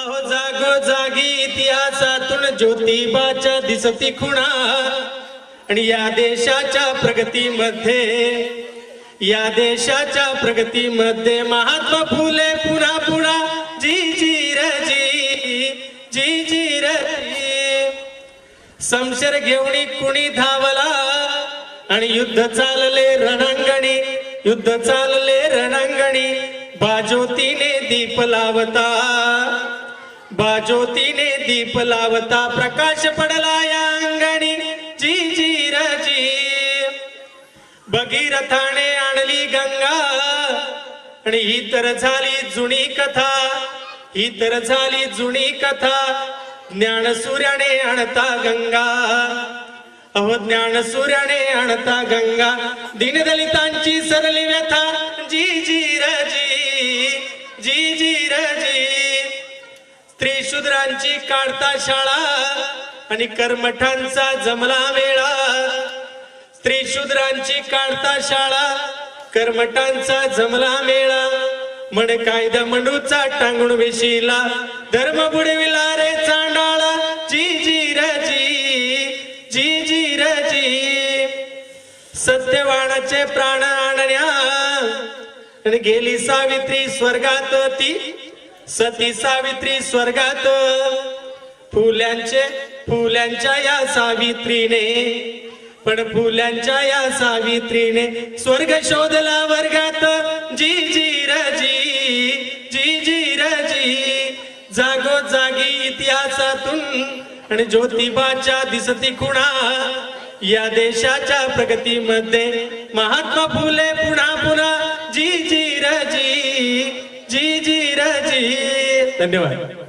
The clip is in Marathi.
अहो जागो जागी इतिहासातून ज्योतिबाच्या दिसती खुणा आणि या देशाच्या प्रगतीमध्ये या देशाच्या प्रगतीमध्ये महात्मा फुले पुरा पुरा. जी जी रजी जी जी रजी र घेऊणी समशर कुणी धावला आणि युद्ध चालले रणांगणी युद्ध चालले रणांगणी. बाजोतीने दीप लावता. बाजोतीने दीप लावता प्रकाश पडला या अंगणी. जी जी राजी. भगीरथाने आणली गंगा. आणि ही तर झाली जुनी कथा. ही तर झाली जुनी कथा. ज्ञान सूर्याने आणता गंगा. अहो ज्ञान सूर्याने आणता गंगा. दीनदलितांची सरली व्यथा. जी जी र जी जी जी त्रिशूद्रांची काढता शाळा आणि कर्मठांचा जमला वेळा त्रिशूद्रांची काढता शाळा कर्मठांचा जमला मेळा. म्हण कायदा मंडूचा टांगून वेशीला. धर्म बुडविला रे चांडाळा. जी जी रजी जी जी रजी सत्यवाणाचे प्राण आणण्या. आणि गेली सावित्री स्वर्गात ती सती सावित्री स्वर्गात. फुल्यांचे फुल्यांच्या या सावित्रीने. पण फुल्यांच्या या सावित्रीने स्वर्ग शोधला वर्गात. जी जी र जी जी जी जागो जागी इतिहासातून आणि ज्योतिबाच्या दिसती खुणा. या देशाच्या प्रगतीमध्ये महात्मा फुले पुन्हा पुन्हा जी